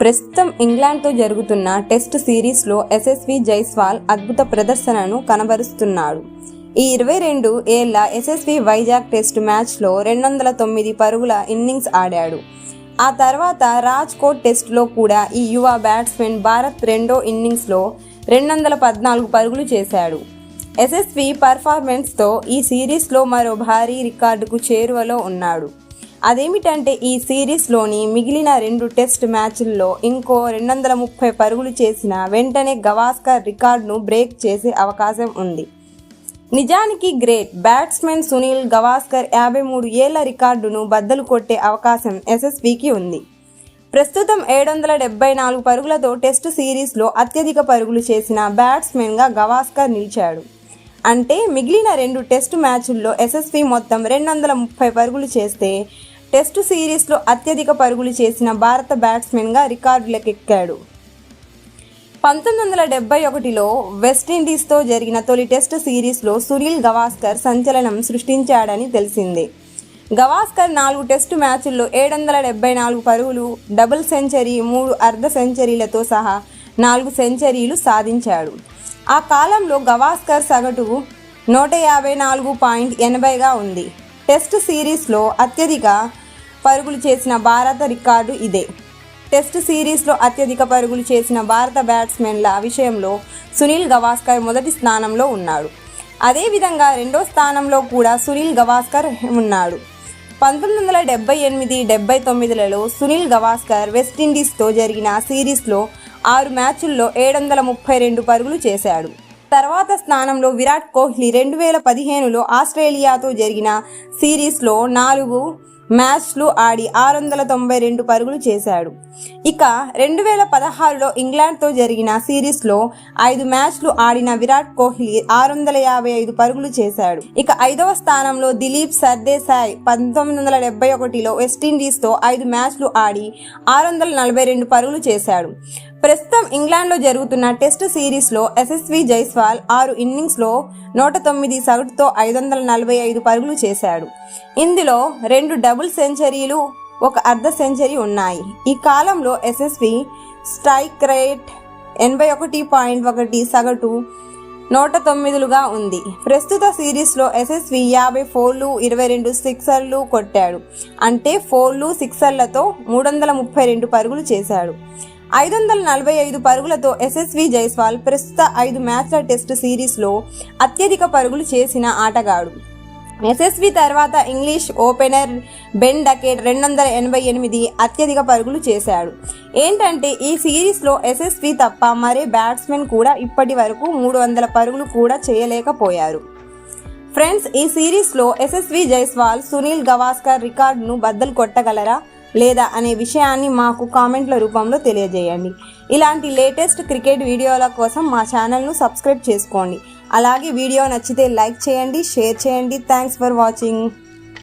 ప్రస్తుతం ఇంగ్లాండ్తో జరుగుతున్న టెస్ట్ సిరీస్లో ఎస్ఎస్వి జైస్వాల్ అద్భుత ప్రదర్శనను కనబరుస్తున్నాడు. ఈ ఇరవై రెండు ఏళ్ళ ఎస్ఎస్వి వైజాగ్ టెస్ట్ మ్యాచ్లో రెండు వందల తొమ్మిది పరుగుల ఇన్నింగ్స్ ఆడాడు. ఆ తర్వాత రాజ్కోట్ టెస్ట్లో కూడా ఈ యువ బ్యాట్స్మెన్ భారత్ రెండో ఇన్నింగ్స్లో రెండు వందల పద్నాలుగు పరుగులు చేశాడు. ఎస్ఎస్వి పర్ఫార్మెన్స్తో ఈ సిరీస్లో మరో భారీ రికార్డుకు చేరువలో ఉన్నాడు. అదేమిటంటే ఈ సిరీస్లోని మిగిలిన రెండు టెస్ట్ మ్యాచ్ల్లో ఇంకో రెండు వందల ముప్పై పరుగులు చేసిన వెంటనే గవాస్కర్ రికార్డును బ్రేక్ చేసే అవకాశం ఉంది. నిజానికి గ్రేట్. బ్యాట్స్మెన్ సునీల్ గవాస్కర్ యాభై మూడు ఏళ్ళ రికార్డును బద్దలు కొట్టే అవకాశం ఎస్ఎస్వికి ఉంది. ప్రస్తుతం ఏడు వందల డెబ్బై నాలుగు పరుగులతో టెస్ట్ సిరీస్లో అత్యధిక పరుగులు చేసిన బ్యాట్స్మెన్గా గవాస్కర్ నిలిచాడు. అంటే మిగిలిన రెండు టెస్ట్ మ్యాచ్ల్లో ఎస్ఎస్వి మొత్తం రెండు వందల ముప్పై పరుగులు చేస్తే టెస్ట్ సిరీస్లో అత్యధిక పరుగులు చేసిన భారత బ్యాట్స్మెన్గా రికార్డులకెక్కాడు పంతొమ్మిది వందల డెబ్బై ఒకటిలో వెస్టిండీస్తో జరిగిన తొలి టెస్ట్ సిరీస్లో సునీల్ గవాస్కర్ సంచలనం సృష్టించాడని తెలిసిందే. గవాస్కర్ నాలుగు టెస్టు మ్యాచ్ల్లో ఏడు వందల డెబ్బై నాలుగు పరుగులు డబుల్ సెంచరీ మూడు అర్ధ సెంచరీలతో సహా నాలుగు సెంచరీలు సాధించాడు. ఆ కాలంలో గవాస్కర్ సగటు నూట యాభై నాలుగు పాయింట్ ఎనభైగా ఉంది. టెస్ట్ సిరీస్లో అత్యధిక పరుగులు చేసిన భారత రికార్డు ఇదే. టెస్ట్ సిరీస్లో అత్యధిక పరుగులు చేసిన భారత బ్యాట్స్మెన్ల విషయంలో సునీల్ గవాస్కర్ మొదటి స్థానంలో ఉన్నాడు. అదేవిధంగా రెండో స్థానంలో కూడా సునీల్ గవాస్కర్ ఉన్నాడు. పంతొమ్మిది వందల డెబ్బై ఎనిమిది డెబ్బై తొమ్మిదిలలో సునీల్ గవాస్కర్ వెస్టిండీస్తో జరిగిన సిరీస్లో ఆరు మ్యాచుల్లో ఏడు వందల ముప్పై రెండు పరుగులు చేశాడు. తర్వాత స్థానంలో విరాట్ కోహ్లీ రెండు వేల పదిహేనులో ఆస్ట్రేలియాతో జరిగిన సిరీస్లో నాలుగు మ్యాచ్లు ఆడి ఆరు వందల తొంభై రెండు పరుగులు చేశాడు. ఇక రెండు వేల పదహారులో ఇంగ్లాండ్తో జరిగిన సిరీస్లో ఐదు మ్యాచ్లు ఆడిన విరాట్ కోహ్లీ ఆరు వందల యాభై ఐదు పరుగులు చేశాడు. ఇక ఐదవ స్థానంలో దిలీప్ సర్దేశాయ్ పంతొమ్మిది వందల డెబ్బై ఒకటిలో వెస్టిండీస్తో ఐదు మ్యాచ్లు ఆడి ఆరు వందల నలభై రెండు పరుగులు చేశాడు. ప్రస్తుతం ఇంగ్లాండ్లో జరుగుతున్న టెస్ట్ సిరీస్లో ఎస్ఎస్వి జైస్వాల్ ఆరు ఇన్నింగ్స్లో నూట తొమ్మిది సగటుతో ఐదు వందల నలభై ఐదు పరుగులు చేశాడు. ఇందులో రెండు డబుల్ సెంచరీలు ఒక అర్ధ సెంచరీ ఉన్నాయి. ఈ కాలంలో ఎస్ఎస్వి స్ట్రైక్ రేట్ ఎనభై ఒకటి పాయింట్ ఒకటి సగటు నూట తొమ్మిదిలుగా ఉంది. ప్రస్తుత సిరీస్లో ఎస్ఎస్వి యాభై ఫోర్లు ఇరవై రెండు సిక్సర్లు కొట్టాడు. అంటే ఫోర్లు సిక్సర్లతో మూడు వందల ముప్పై రెండు పరుగులు చేశాడు. ఐదు వందల నలభై ఐదు పరుగులతో ఎస్ఎస్వి జైస్వాల్ ప్రస్తుత ఐదు మ్యాచ్ల టెస్ట్ సిరీస్లో అత్యధిక పరుగులు చేసిన ఆటగాడు. ఎస్ఎస్వి తర్వాత ఇంగ్లీష్ ఓపెనర్ బెన్ డకెట్ రెండు వందల ఎనభై ఎనిమిది అత్యధిక పరుగులు చేశాడు. ఏంటంటే ఈ సిరీస్లో ఎస్ఎస్వి తప్ప మరే బ్యాట్స్మెన్ కూడా ఇప్పటి వరకు మూడు వందల పరుగులు కూడా చేయలేకపోయారు. ఫ్రెండ్స్ ఈ సిరీస్లో ఎస్ఎస్వి జైస్వాల్ సునీల్ గవాస్కర్ రికార్డును బద్దలు కొట్టగలరా? లేదా అనే విషయాన్ని మాకు కామెంట్ల రూపంలో తెలియజేయండి. ఇలాంటి లేటెస్ట్ క్రికెట్ వీడియోల కోసం మా ఛానల్ను సబ్స్క్రైబ్ చేసుకోండి. అలాగే వీడియో నచ్చితే లైక్ చేయండి షేర్ చేయండి. Thanks for watching